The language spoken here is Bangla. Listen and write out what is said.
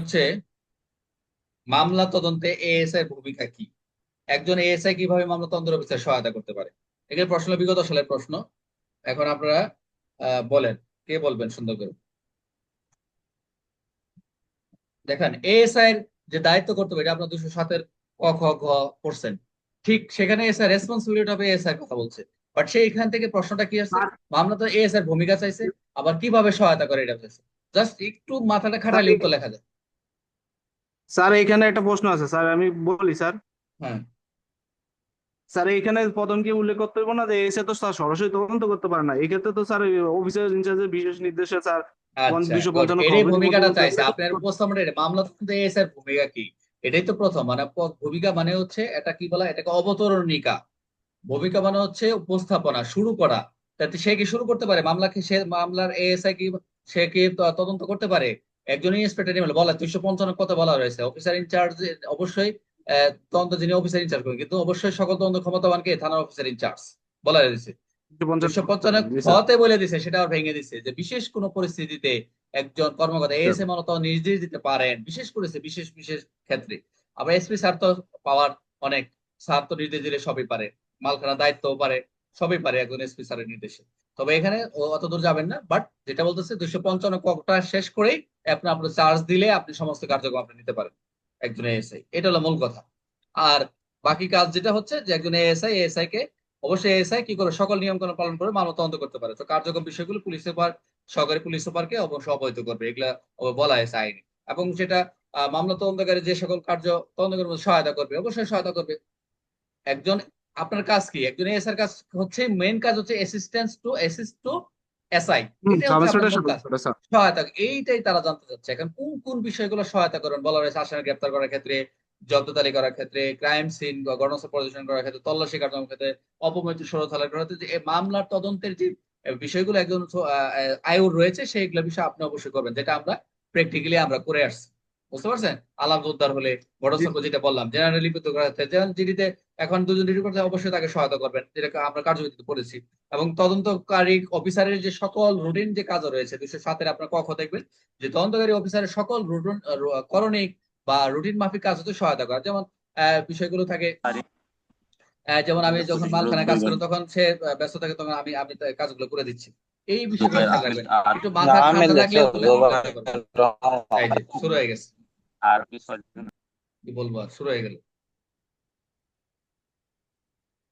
হচ্ছে মামলা তদন্তে এএসআই এর ভূমিকা কি? একজন এএসআই কীভাবে মামলা তদন্ত অফিসার সহায়তা করতে পারে? এখানে প্রশ্ন বিগত সালের প্রশ্ন। এখন আপনারা বলেন কে বলবেন সুন্দর করে? দেখেন এএসআই এর যে দায়িত্ব করতে হবে এটা আপনার দুশো সাতের ক খ ঘ পড়ছেন ঠিক সেখানে এসআই রেসপন্সিবিলিটি হবে এএসআই কথা বলছে। বাট সে এখান থেকে প্রশ্নটা কি আছে মামলা তো এএসআই এর ভূমিকা চাইছে আবার কীভাবে সহায়তা করে এটা চাইছে? জাস্ট একটু মাথাটা খাটালে উত্তর লেখা যায়। স্যার এখানে একটা প্রশ্ন আছে। স্যার আমি বলি স্যার। হ্যাঁ। স্যার এখানে প্রথম কি উল্লেখ করতে হবে না যে এসে তো স্যার সরাসরি তদন্ত করতে পারে না। এক্ষেত্রে তো স্যার অফিসার ইনচার্জের বিশেষ নির্দেশে স্যার আচ্ছা দুশো. পঞ্চান্ন ভূমিকাটা চাইছে। আপনার উপস্থাপনা মামলা তদন্তে এসআর ভূমিকা কি? এটাই তো প্রথম। মানে ভূমিকা মানে হচ্ছে এটা কি বলা এটাকে অবতরণিকা। ভূমিকা মানে হচ্ছে উপস্থাপনা শুরু করা। তাতে সে কি শুরু করতে পারে? মামলা কি সে মামলার এএসআই কি সে কি তদন্ত করতে পারে? একজন ইন্সপেক্টর বলা দুইশো পঞ্চান্ন কথা বলা রয়েছে। অফিসার ইনচার্জ অবশ্যই তদন্ত যিনি অফিসার ইনচার্জ করেন কিন্তু অবশ্যই সকল তদন্ত ক্ষমতাবানকে থানার অফিসার ইনচার্জ বলা রয়েছে। দুশো পঞ্চান্ন বলে দিছে সেটা আবার ভেঙে দিছে যে বিশেষ কোনো পরিস্থিতিতে একজন কর্মকর্তা এএসএ মূলত নির্দেশ দিতে পারেন বিশেষ করেছে বিশেষ বিশেষ ক্ষেত্রে। আবার এসপি স্যার তো পাওয়ার অনেক স্যার তো নির্দেশ দিলে সবই পারে মালখানা দায়িত্বও পারে সবই পারে একজন এসপি স্যারের নির্দেশে। তবে এখানে অত দূর যাবেন না বাট যেটা বলতেছে দুশো পঞ্চান্ন কটা শেষ করেই আপনি আপনার চার্জ দিলে আপনি সমস্ত কার্যক্রম আপনি নিতে পারেন একজন এএসআই এটা হলো মূল কথা। আর বাকি কাজ যেটা হচ্ছে যে একজন এএসআই এএসআই কে অবশ্যই এসআই কি করে, সকল নিয়ম কানুন পালন করে মানব তদন্ত করতে পারে। তো কার্যক্রম বিষয়গুলো পুলিশ সুপার সহকারী পুলিশ সুপারকে অবশ্যই অবহিত করবে, এগুলা বলা হয়েছে আইনে। এবং সেটা মামলা তদন্তকারী যে সকল কার্য তদন্তকারীর মধ্যে সহায়তা করবে, অবশ্যই সহায়তা করবে। একজন, আপনার কাজ কি? একজন এসআর কাজ হচ্ছে মেইন কাজ হচ্ছে assistance to assist to SI সহায়তা এইটাই তারা জানতে চাচ্ছে। এখন কোন কোন বিষয়গুলো সহায়তা করেন বলা রয়েছে আসামি গ্রেপ্তার করার ক্ষেত্রে জব্দতালি করার ক্ষেত্রে ক্রাইম সিন বা ঘটনাস্থল পরিদর্শন করার ক্ষেত্রে তল্লাশি কার্যক্রমের ক্ষেত্রে অপমৃত্যু সরথালা করার ক্ষেত্রে যে মামলার তদন্তের যে বিষয়গুলো একজন আয়ুর রয়েছে সেইগুলো বিষয় আপনি অবশ্যই করবেন যেটা আমরা প্র্যাকটিক্যালি আমরা করে আসছি। বুঝতে পারছেন? আলাম উদ্ধার হলে ঘটনাস্থল যেটা বললাম জেনারেল জিডিতে এখন দুজন ডিউটি করতে অবশ্যই তাকে সহায়তা করবেন যেটা আমরা কার্যবিধিতে পড়েছি এবং তদন্তকারী অফিসারের যে সকল রুটিন যে কাজ রয়েছে দুশো সাতের আপনার কক্ষ দেখবেন যে তদন্তকারী অফিসারের সকল রুটিন করণিক বা রুটিন মাফিক কাজ হতে সহায়তা করা। যেমন আহ, বিষয়গুলো থাকে আহ, যেমন আমি যখন মালখানায় কাজ করি তখন সে ব্যস্ত থাকে তখন আমি আমি কাজগুলো করে দিচ্ছি। এই বিষয়গুলো একটু মাথা ঠান্ডা রাখলে শুরু হয়ে গেছে। আর কি বলব আর শুরু হয়ে গেল।